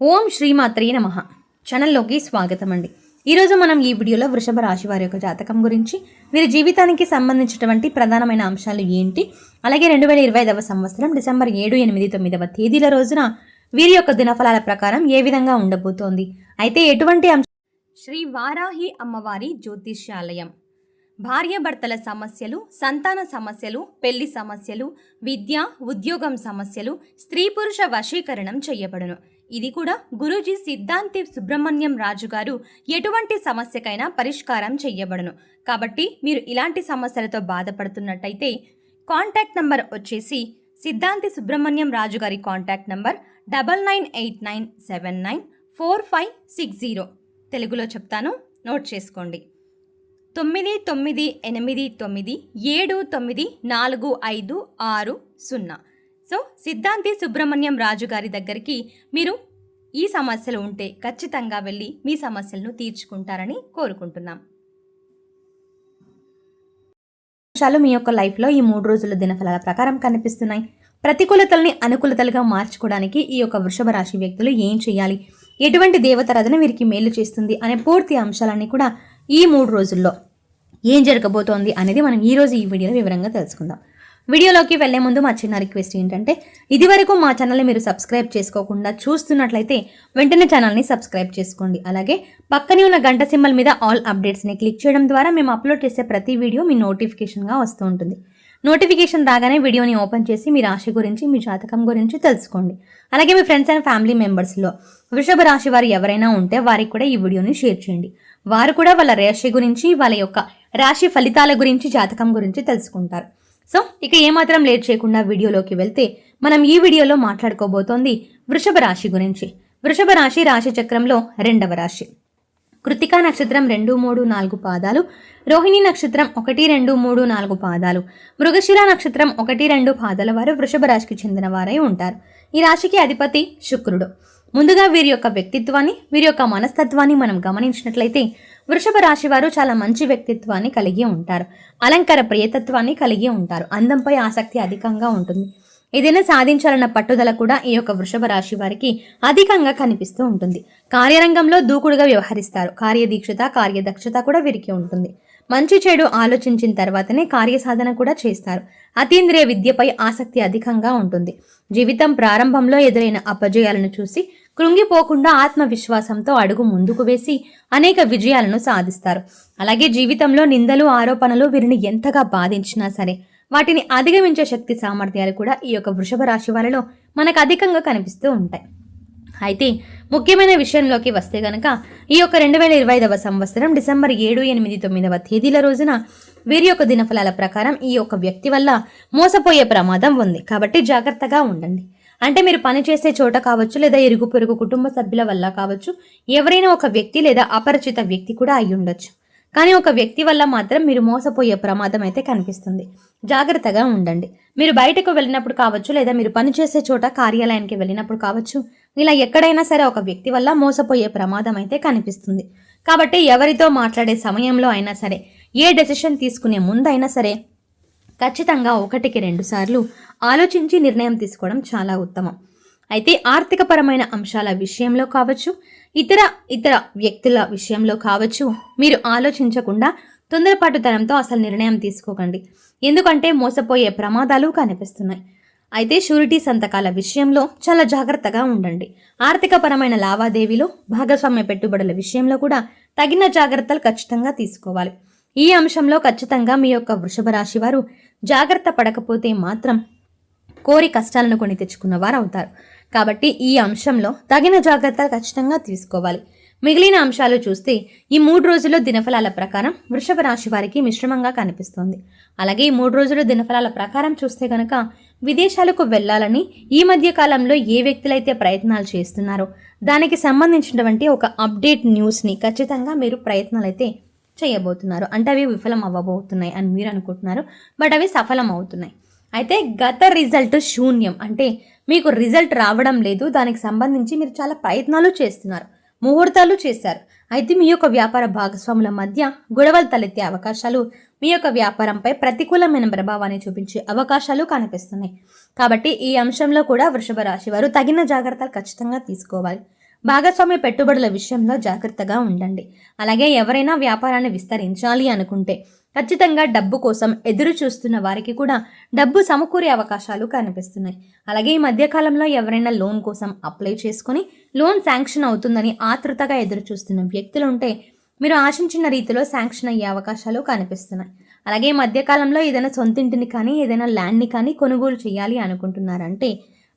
ఓం శ్రీమాత్రే నమ. ఛానల్లోకి స్వాగతం అండి ఈరోజు మనం ఈ వీడియోలో వృషభ రాశి వారి యొక్క జాతకం గురించి వీరి జీవితానికి సంబంధించినటువంటి ప్రధానమైన అంశాలు ఏంటి అలాగే రెండు వేల ఇరవై ఐదవ సంవత్సరం డిసెంబర్ ఏడు ఎనిమిది తొమ్మిదవ తేదీల రోజున వీరి యొక్క దినఫలాల ప్రకారం ఏ విధంగా ఉండబోతోంది అయితే ఎటువంటి అంశ శ్రీ వారాహి అమ్మవారి జ్యోతిష్యాలయం. భార్యాభర్తల సమస్యలు సంతాన సమస్యలు పెళ్ళి సమస్యలు విద్య ఉద్యోగం సమస్యలు స్త్రీ పురుష వశీకరణం చేయబడును. ఇది కూడా గురూజీ సిద్ధాంతి సుబ్రహ్మణ్యం రాజు గారు ఎటువంటి సమస్యకైనా పరిష్కారం చేయబడును కాబట్టి మీరు ఇలాంటి సమస్యలతో బాధపడుతున్నట్టయితే కాంటాక్ట్ నంబర్ వచ్చేసి సిద్ధాంతి సుబ్రహ్మణ్యం రాజు గారి contact number double nine eight nine seven nine four five six zero. తెలుగులో చెప్తాను నోట్ చేసుకోండి. తొమ్మిది తొమ్మిది ఎనిమిది తొమ్మిది ఏడు తొమ్మిది నాలుగు ఐదు ఆరు సున్నా. సో సిద్ధాంతి సుబ్రహ్మణ్యం రాజు గారి దగ్గరికి మీరు ఈ సమస్యలు ఉంటే ఖచ్చితంగా వెళ్ళి మీ సమస్యలను తీర్చుకుంటారని కోరుకుంటున్నాం. అంశాలు మీ యొక్క లైఫ్లో ఈ మూడు రోజుల దినఫలాల ప్రకారం కనిపిస్తున్నాయి. ప్రతికూలతల్ని అనుకూలతలుగా మార్చుకోవడానికి ఈ యొక్క వృషభ రాశి వ్యక్తులు ఏం చేయాలి? ఎటువంటి దేవతారాధన వీరికి మేలు చేస్తుంది అనే పూర్తి అంశాలన్నీ కూడా ఈ మూడు రోజుల్లో ఏం జరగబోతోంది అనేది మనం ఈరోజు ఈ వీడియోలో వివరంగా తెలుసుకుందాం. వీడియోలోకి వెళ్ళే ముందు మా చిన్న రిక్వెస్ట్ ఏంటంటే ఇదివరకు మా ఛానల్ని మీరు సబ్స్క్రైబ్ చేసుకోకుండా చూస్తున్నట్లయితే వెంటనే ఛానల్ని సబ్స్క్రైబ్ చేసుకోండి. అలాగే పక్కనే ఉన్న గంట సింబల్ మీద ఆల్ అప్డేట్స్ని క్లిక్ చేయడం ద్వారా మేము అప్లోడ్ చేసే ప్రతి వీడియో మీ నోటిఫికేషన్గా వస్తూ ఉంటుంది. నోటిఫికేషన్ రాగానే వీడియోని ఓపెన్ చేసి మీ రాశి గురించి మీ జాతకం గురించి తెలుసుకోండి. అలాగే మీ ఫ్రెండ్స్ అండ్ ఫ్యామిలీ మెంబర్స్లో వృషభ రాశి వారు ఎవరైనా ఉంటే వారికి కూడా ఈ వీడియోని షేర్ చేయండి. వారు కూడా వాళ్ళ రాశి గురించి వాళ్ళ యొక్క రాశి ఫలితాల గురించి జాతకం గురించి తెలుసుకుంటారు. సో ఇక ఏమాత్రం లేట్ చేయకుండా వీడియోలోకి వెళ్తే మనం ఈ వీడియోలో మాట్లాడుకోబోతోంది వృషభ రాశి గురించి. వృషభ రాశి రాశి చక్రంలో రెండవ రాశి. కృతికా నక్షత్రం రెండు మూడు నాలుగు పాదాలు రోహిణి నక్షత్రం ఒకటి రెండు మూడు నాలుగు పాదాలు మృగశిర నక్షత్రం ఒకటి రెండు పాదాల వారు వృషభ రాశికి చెందిన వారై ఉంటారు. ఈ రాశికి అధిపతి శుక్రుడు. ముందుగా వీరి యొక్క వ్యక్తిత్వాన్ని వీరి యొక్క మనస్తత్వాన్ని మనం గమనించినట్లయితే వృషభ రాశి వారు చాలా మంచి వ్యక్తిత్వాన్ని కలిగి ఉంటారు. అలంకార ప్రియతత్వాన్ని కలిగి ఉంటారు. అందంపై ఆసక్తి అధికంగా ఉంటుంది. ఏదైనా సాధించాలన్న పట్టుదల కూడా ఈ యొక్క వృషభ రాశి వారికి అధికంగా కనిపిస్తూ ఉంటుంది. కార్యరంగంలో దూకుడుగా వ్యవహరిస్తారు. కార్యదీక్షత కార్యదక్షత కూడా వీరికి ఉంటుంది. మంచి చెడు ఆలోచించిన తర్వాతనే కార్యసాధన కూడా చేస్తారు. అతీంద్రియ విద్యపై ఆసక్తి అధికంగా ఉంటుంది. జీవితం ప్రారంభంలో ఎదురైన అపజయాలను చూసి కృంగిపోకుండా ఆత్మవిశ్వాసంతో అడుగు ముందుకు వేసి అనేక విజయాలను సాధిస్తారు. అలాగే జీవితంలో నిందలు ఆరోపణలు వీరిని ఎంతగా బాధించినా సరే వాటిని అధిగమించే శక్తి సామర్థ్యాలు కూడా ఈ యొక్క వృషభ రాశి వారిలో మనకు అధికంగా కనిపిస్తూ ఉంటాయి. అయితే ముఖ్యమైన విషయంలోకి వస్తే గనక ఈ యొక్క రెండు వేల ఇరవై ఐదవ సంవత్సరం డిసెంబర్ ఏడు ఎనిమిది తొమ్మిదవ తేదీల రోజున వీరి యొక్క దినఫలాల ప్రకారం ఈ యొక్క వ్యక్తి వల్ల మోసపోయే ప్రమాదం ఉంది. కాబట్టి జాగ్రత్తగా ఉండండి. అంటే మీరు పనిచేసే చోట కావచ్చు లేదా ఇరుగు పొరుగు కుటుంబ సభ్యుల వల్ల కావచ్చు ఎవరైనా ఒక వ్యక్తి లేదా అపరిచిత వ్యక్తి కూడా అయి ఉండొచ్చు. కానీ ఒక వ్యక్తి వల్ల మాత్రం మీరు మోసపోయే ప్రమాదం అయితే కనిపిస్తుంది. జాగ్రత్తగా ఉండండి. మీరు బయటకు వెళ్ళినప్పుడు కావచ్చు లేదా మీరు పనిచేసే చోట కార్యాలయానికి వెళ్ళినప్పుడు కావచ్చు ఇలా ఎక్కడైనా సరే ఒక వ్యక్తి వల్ల మోసపోయే ప్రమాదం అయితే కనిపిస్తుంది. కాబట్టి ఎవరితో మాట్లాడే సమయంలో అయినా సరే ఏ డెసిషన్ తీసుకునే ముందైనా సరే ఖచ్చితంగా ఒకటికి రెండు సార్లు ఆలోచించి నిర్ణయం తీసుకోవడం చాలా ఉత్తమం. అయితే ఆర్థికపరమైన అంశాల విషయంలో కావచ్చు ఇతర ఇతర వ్యక్తుల విషయంలో కావచ్చు మీరు ఆలోచించకుండా తొందరపాటుతనంతో అసలు నిర్ణయం తీసుకోకండి. ఎందుకంటే మోసపోయే ప్రమాదాలు కనిపిస్తున్నాయి. అయితే షూరిటీ సంతకాల విషయంలో చాలా జాగ్రత్తగా ఉండండి. ఆర్థికపరమైన లావాదేవీలు భాగస్వామ్య పెట్టుబడుల విషయంలో కూడా తగిన జాగ్రత్తలు ఖచ్చితంగా తీసుకోవాలి. ఈ అంశంలో ఖచ్చితంగా మీ యొక్క వృషభ రాశి వారు జాగ్రత్త పడకపోతే మాత్రం కోరి కష్టాలను కొని తెచ్చుకున్న వారు అవుతారు. కాబట్టి ఈ అంశంలో తగిన జాగ్రత్తలు ఖచ్చితంగా తీసుకోవాలి. మిగిలిన అంశాలు చూస్తే ఈ మూడు రోజుల్లో దినఫలాల ప్రకారం వృషభ రాశి వారికి మిశ్రమంగా కనిపిస్తోంది. అలాగే ఈ మూడు రోజుల దినఫలాల ప్రకారం చూస్తే కనుక విదేశాలకు వెళ్ళాలని ఈ మధ్య కాలంలో ఏ వ్యక్తులైతే ప్రయత్నాలు చేస్తున్నారో దానికి సంబంధించినటువంటి ఒక అప్డేట్ న్యూస్ని ఖచ్చితంగా మీరు ప్రయత్నాలు అయితే చేయబోతున్నారు. అంటే అవి విఫలం అవ్వబోతున్నాయి అని మీరు అనుకుంటున్నారు. బట్ అవి సఫలం అవుతున్నాయి. అయితే గత రిజల్ట్ శూన్యం. అంటే మీకు రిజల్ట్ రావడం లేదు. దానికి సంబంధించి మీరు చాలా ప్రయత్నాలు చేస్తున్నారు. ముహూర్తాలు చేశారు. అయితే మీ యొక్క వ్యాపార భాగస్వాముల మధ్య గొడవలు తలెత్తే అవకాశాలు మీ యొక్క వ్యాపారంపై ప్రతికూలమైన ప్రభావాన్ని చూపించే అవకాశాలు కనిపిస్తున్నాయి. కాబట్టి ఈ అంశంలో కూడా వృషభ రాశి వారు తగిన జాగ్రత్తలు ఖచ్చితంగా తీసుకోవాలి. భాగస్వామ్య పెట్టుబడుల విషయంలో జాగ్రత్తగా ఉండండి. అలాగే ఎవరైనా వ్యాపారాన్ని విస్తరించాలి అనుకుంటే ఖచ్చితంగా డబ్బు కోసం ఎదురు చూస్తున్న వారికి కూడా డబ్బు సమకూరే అవకాశాలు కనిపిస్తున్నాయి. అలాగే ఈ మధ్యకాలంలో ఎవరైనా లోన్ కోసం అప్లై చేసుకొని లోన్ శాంక్షన్ అవుతుందని ఆతృతగా ఎదురు చూస్తున్న వ్యక్తులు ఉంటే మీరు ఆశించిన రీతిలో శాంక్షన్ అయ్యే అవకాశాలు కనిపిస్తున్నాయి. అలాగే ఈ మధ్యకాలంలో ఏదైనా సొంతింటిని కానీ ఏదైనా ల్యాండ్ని కానీ కొనుగోలు చేయాలి అనుకుంటున్నారంటే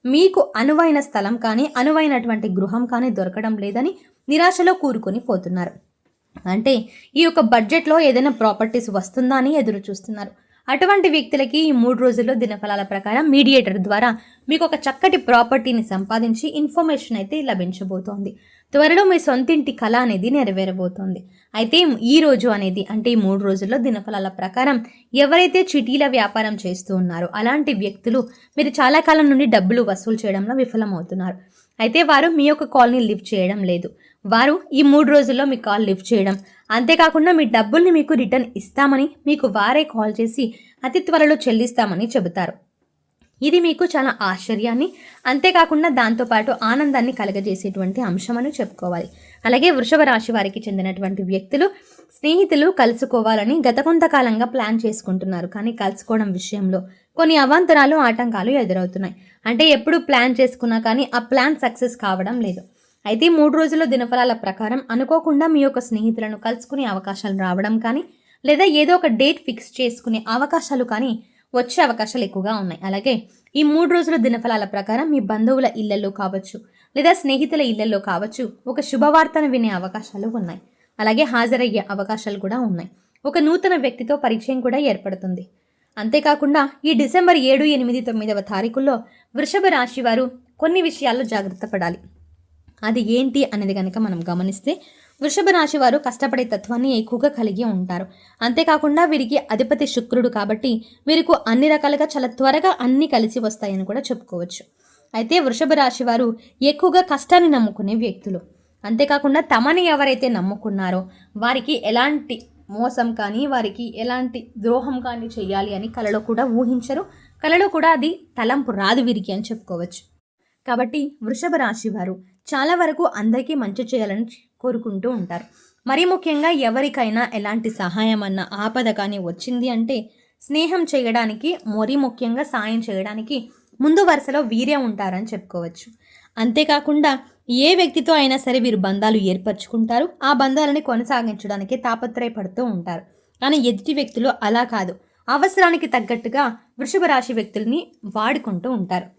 మీకు అనువైన స్థలం కానీ అనువైనటువంటి గృహం కానీ దొరకడం లేదని నిరాశలో కూరుకొని పోతున్నారు. అంటే ఈ యొక్క బడ్జెట్లో ఏదైనా ప్రాపర్టీస్ వస్తుందా అని ఎదురు చూస్తున్నారు. అటువంటి వ్యక్తులకి ఈ మూడు రోజుల్లో దినఫలాల ప్రకారం మీడియేటర్ ద్వారా మీకు ఒక చక్కటి ప్రాపర్టీని సంపాదించి ఇన్ఫర్మేషన్ అయితే లభించబోతోంది. త్వరలో మీ సొంతింటి కళ అనేది నెరవేరబోతోంది. అయితే ఈ రోజు అనేది అంటే ఈ మూడు రోజుల్లో దినఫలాల ప్రకారం ఎవరైతే చిటీల వ్యాపారం చేస్తూ ఉన్నారో అలాంటి వ్యక్తులు మీరు చాలా కాలం నుండి డబ్బులు వసూలు చేయడంలో విఫలమవుతున్నారు. అయితే వారు మీ యొక్క కాల్ని లిఫ్ట్ చేయడం లేదు. వారు ఈ మూడు రోజుల్లో మీ కాల్ లిఫ్ట్ చేయడం అంతేకాకుండా మీ డబ్బుల్ని మీకు రిటర్న్ ఇస్తామని మీకు వారే కాల్ చేసి అతి త్వరలో చెల్లిస్తామని చెబుతారు. ఇది మీకు చాలా ఆశ్చర్యాన్ని అంతేకాకుండా దాంతోపాటు ఆనందాన్ని కలగజేసేటువంటి అంశమని చెప్పుకోవాలి. అలాగే వృషభ రాశి వారికి చెందినటువంటి వ్యక్తులు స్నేహితులు కలుసుకోవాలని గత కొంతకాలంగా ప్లాన్ చేసుకుంటున్నారు. కానీ కలుసుకోవడం విషయంలో కొన్ని అవాంతరాలు ఆటంకాలు ఎదురవుతున్నాయి. అంటే ఎప్పుడు ప్లాన్ చేసుకున్నా కానీ ఆ ప్లాన్ సక్సెస్ కావడం లేదు. అయితే మూడు రోజుల దినఫలాల ప్రకారం అనుకోకుండా మీ యొక్క స్నేహితులను కలుసుకునే అవకాశాలు రావడం కానీ లేదా ఏదో ఒక డేట్ ఫిక్స్ చేసుకునే అవకాశాలు కానీ వచ్చే అవకాశాలు ఎక్కువగా ఉన్నాయి. అలాగే ఈ మూడు రోజుల దినఫలాల ప్రకారం మీ బంధువుల ఇళ్ళలో కావచ్చు లేదా స్నేహితుల ఇళ్ళలో కావచ్చు ఒక శుభవార్తను వినే అవకాశాలు ఉన్నాయి. అలాగే హాజరయ్యే అవకాశాలు కూడా ఉన్నాయి. ఒక నూతన వ్యక్తితో పరిచయం కూడా ఏర్పడుతుంది. అంతేకాకుండా ఈ డిసెంబర్ ఏడు ఎనిమిది తొమ్మిదవ తారీఖుల్లో వృషభ రాశి వారు కొన్ని విషయాల్లో జాగ్రత్త పడాలి. అది ఏంటి అనేది కనుక మనం గమనిస్తే వృషభ రాశి వారు కష్టపడే తత్వాన్ని ఎక్కువగా కలిగి ఉంటారు. అంతేకాకుండా వీరికి అధిపతి శుక్రుడు కాబట్టి వీరికి అన్ని రకాలుగా చాలా త్వరగా అన్నీ కలిసి వస్తాయని కూడా చెప్పుకోవచ్చు. అయితే వృషభ రాశి వారు ఎక్కువగా కష్టాన్ని నమ్ముకునే వ్యక్తులు. అంతేకాకుండా తమని ఎవరైతే నమ్ముకున్నారో వారికి ఎలాంటి మోసం కానీ వారికి ఎలాంటి ద్రోహం కానీ చేయాలి అని కలలో కూడా ఊహించరు. కలలో కూడా అది తలంపు రాదు వీరికి అని చెప్పుకోవచ్చు. కాబట్టి వృషభ రాశి వారు చాలా వరకు అందరికీ మంచి చేయాలని కోరుకుంటూ ఉంటారు. మరీ ముఖ్యంగా ఎవరికైనా ఎలాంటి సహాయం అన్న ఆపద కానీ వచ్చింది అంటే స్నేహం చేయడానికి మరీ ముఖ్యంగా సాయం చేయడానికి ముందు వరుసలో వీరే ఉంటారని చెప్పుకోవచ్చు. అంతేకాకుండా ఏ వ్యక్తితో అయినా సరే వీరు బంధాలు ఏర్పరచుకుంటారు. ఆ బంధాలని కొనసాగించడానికి తాపత్రయపడుతూ ఉంటారు. కానీ ఎదుటి వ్యక్తులు అలా కాదు. అవసరానికి తగ్గట్టుగా వృషభ రాశి వ్యక్తుల్ని వాడుకుంటూ ఉంటారు.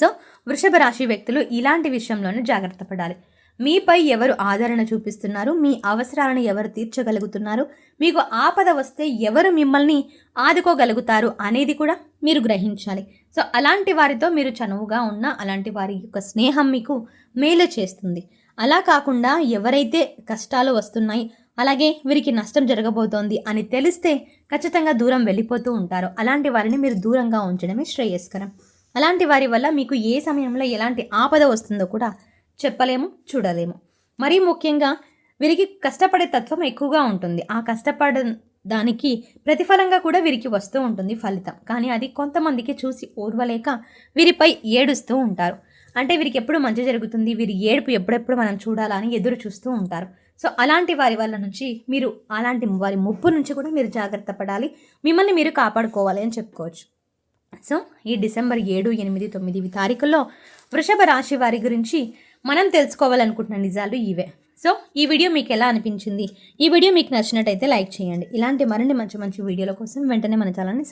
సో వృషభ రాశి వ్యక్తులు ఇలాంటి విషయంలోనే జాగ్రత్త పడాలి. మీపై ఎవరు ఆదరణ చూపిస్తున్నారు? మీ అవసరాలను ఎవరు తీర్చగలుగుతున్నారు? మీకు ఆపద వస్తే ఎవరు మిమ్మల్ని ఆదుకోగలుగుతారు అనేది కూడా మీరు గ్రహించాలి. సో అలాంటి వారితో మీరు చనువుగా ఉన్న అలాంటి వారి యొక్క స్నేహం మీకు మేలు చేస్తుంది. అలా కాకుండా ఎవరైతే కష్టాలు వస్తున్నాయి అలాగే వీరికి నష్టం జరగబోతోంది అని తెలిస్తే ఖచ్చితంగా దూరం వెళ్ళిపోతూ ఉంటారు. అలాంటి వారిని మీరు దూరంగా ఉంచడమే శ్రేయస్కరం. అలాంటి వారి వల్ల మీకు ఏ సమయంలో ఎలాంటి ఆపద వస్తుందో కూడా చెప్పలేము చూడలేము. మరీ ముఖ్యంగా వీరికి కష్టపడే తత్వం ఎక్కువగా ఉంటుంది. ఆ కష్టపడ దానికి ప్రతిఫలంగా కూడా వీరికి వస్తూ ఉంటుంది ఫలితం. కానీ అది కొంతమందికి చూసి ఓర్వలేక వీరిపై ఏడుస్తూ ఉంటారు. అంటే వీరికి ఎప్పుడు మంచి జరుగుతుంది వీరి ఏడుపు ఎప్పుడెప్పుడు మనం చూడాలని ఎదురు చూస్తూ ఉంటారు. సో అలాంటి వారి వల్ల నుంచి మీరు అలాంటి వారి ముప్పు నుంచి కూడా మీరు జాగ్రత్త పడాలి. మిమ్మల్ని మీరు కాపాడుకోవాలి అని చెప్పుకోవచ్చు. సో ఈ డిసెంబర్ ఏడు ఎనిమిది తొమ్మిది తారీఖుల్లో వృషభ రాశి వారి గురించి మనం తెలుసుకోవాలనుకుంటున్న నిజాలు ఇవే. సో ఈ వీడియో మీకు ఎలా అనిపించింది? ఈ వీడియో మీకు నచ్చినట్టయితే లైక్ చేయండి. ఇలాంటి మరిన్ని మంచి మంచి వీడియోల కోసం వెంటనే మన ఛానల్ని